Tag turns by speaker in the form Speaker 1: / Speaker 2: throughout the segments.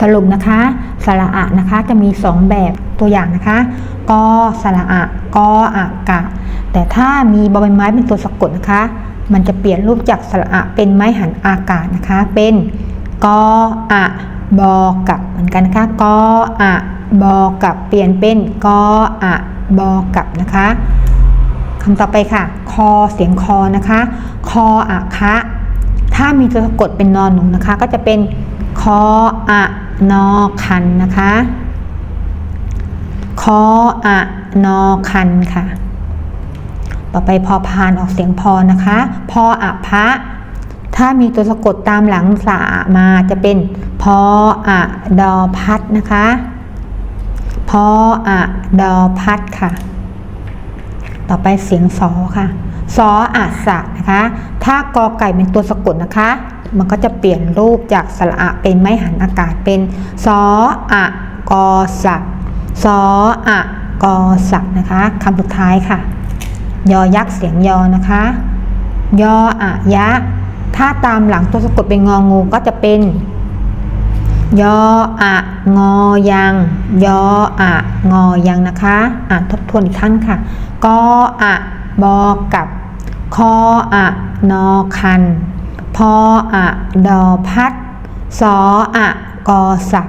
Speaker 1: สรุปนะคะสระอะนะคะจะมี 2 แบบตัวอย่างนะคะกอสระอะกออะกะ แต่ถ้ามีบอใบไม้เป็นตัวสะกดนะคะ มันจะเปลี่ยนรูปจากสระอะเป็นไม้หันอากาศนะคะ เป็นกออะบอกัเหมือนกันนะคะกออะบอกัเปลี่ยนเป็นกออะบอกันะคะคำต่อไปค่ะ คอเสียงคอนะคะ คออะคะถ้ามีตัวสะกดเป็นนอนหนูนะคะ ก็จะเป็นคออะ นอคันนะคะ คออะนอคันค่ะ ต่อไปพอพานออกเสียงพอนะคะ พออะพะ ถ้ามีตัวสะกดตามหลังสะมาจะเป็นพออะดอพัดนะคะ พออะดอพัดค่ะ ต่อไปเสียงสอค่ะ สออะสะนะคะ ถ้ากอไก่เป็นตัวสะกดนะคะ มันก็จะเปลี่ยนรูปจากสระอะเป็นไม้หันอากาศเป็นสออะกอสักสออะกอสักนะคะคำสุดท้ายค่ะ ยอยักษ์เสียงยอนะคะ ยออะยะ ถ้าตามหลังตัวสะกดเป็นงองูก็จะเป็นยออะงอยังยออะงอยังนะคะ อ่านทบทวนอีกครั้งค่ะกออะบอกับ คออะนอคัน พออะดอพัด สออะกอสัก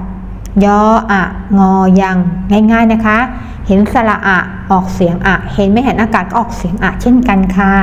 Speaker 1: ยออะงอยัง ง่ายๆนะคะ เห็นสระอะออกเสียงอะ เห็นไม่เห็นอากาศก็ออกเสียงอะเช่นกันค่ะ